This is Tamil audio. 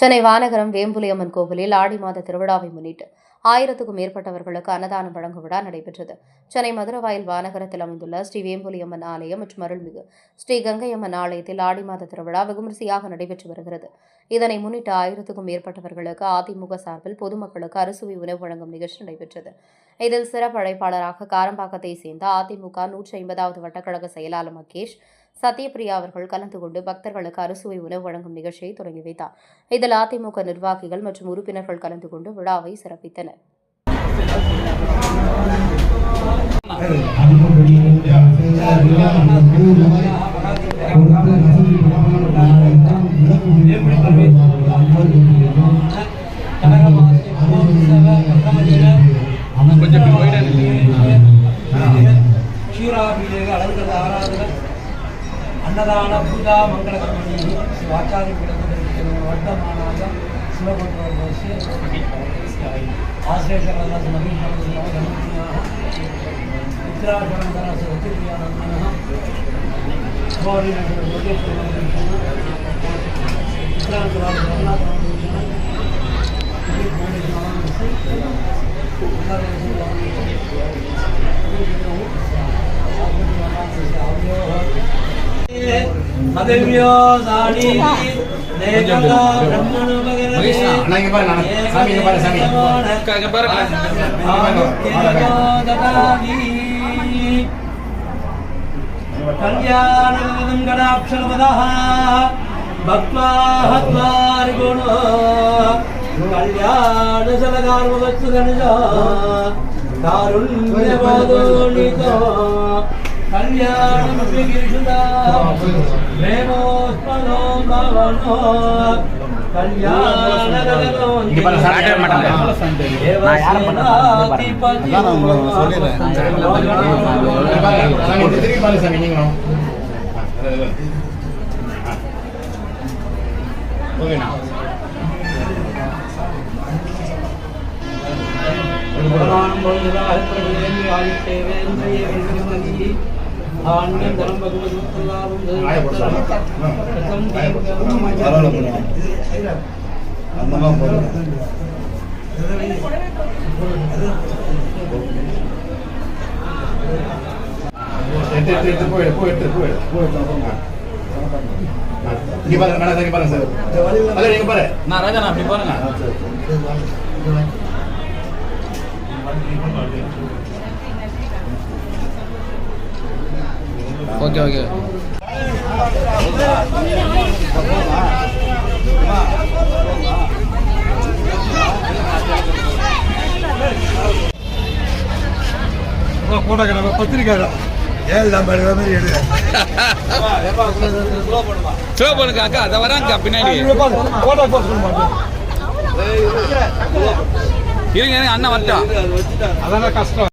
சென்னை வானகரம் வேம்புலியம்மன் கோவிலில் ஆடி மாத திருவிழாவை முன்னிட்டு ஆயிரத்துக்கும் மேற்பட்டவர்களுக்கு அன்னதானம் வழங்கும் விழா நடைபெற்றது. சென்னை மதுரவாயில் வானகரத்தில் அமைந்துள்ள ஸ்ரீ வேம்புலியம்மன் ஆலயம் மற்றும் அருள்மிகு ஸ்ரீ கங்கையம்மன் ஆலயத்தில் ஆடி மாத திருவிழா வெகுமரிசையாக நடைபெற்று வருகிறது. இதனை முன்னிட்டு ஆயிரத்துக்கும் மேற்பட்டவர்களுக்கு அதிமுக சார்பில் பொதுமக்களுக்கு அறுசுவை உணவு வழங்கும் நிகழ்ச்சி நடைபெற்றது. இதில் சிறப்பு அழைப்பாளராக காரம்பாக்கத்தை சேர்ந்த அதிமுக நூற்றி ஐம்பதாவது வட்டக்கழக செயலாளர் மகேஷ் சத்யபிரியா அவர்கள் கலந்து கொண்டு பக்தர்களுக்கு அறுசுவை உணவு வழங்கும் நிகழ்ச்சியை தொடங்கி வைத்தார் இதில் அதிமுக நிர்வாகிகள் மற்றும் உறுப்பினர்கள் கலந்து கொண்டு விழாவை சிறப்பித்தனர் Thank. అన్నదాన పూజా మంగళకరమణి ఆచార్యులకు వర్ధమానాల శివగొట్టవలసి ఆశ్రేషరథ ఉత్తరాఖండర సత్యానందన గౌరీ నటుడు ఉత్తరాఖండ இங்க பாரு. கல்யாணம் கடாட்சரபதா பக்வா ஹத்வாரி குணோ கல்யாண சலகார்வத்து கணிதா காருண்யவாதோனிதோ கல்யாணம் இங்க பாரு, சாமி, ஆட்ட மாட்டாங்க. நான் யாரை பண்ண அதான் இங்க பாரு, சாமி, இப்படி திரும்பி பாரு சாமி, நீங்களும். ஆ, அது, அது. ஆ. ஓகேண்ணா. பிரமாணம் போதுதான் அற்புதம் ஆகிட்டேவே இன்றைய வெகுமதி ஆன்மீக தரம் பகவத் முத்தலாவும் ஆய போயிடு, போ, போயிடு. ஆ. ஆ. பாருங்க, மேடம், இங்க பாருங்க சார். அதோ, இங்க பாரு. நான் ராஜா நான் அப்படி பாருங்க ஓகே ஓகே. போட்டோ பத்திரிக்கை ஏழு நம்ம எடு. ஸ்லோ பண்ணுங்க அக்கா அதை வராங்க பின்னாடி. இருங்க அதான கஷ்டம்.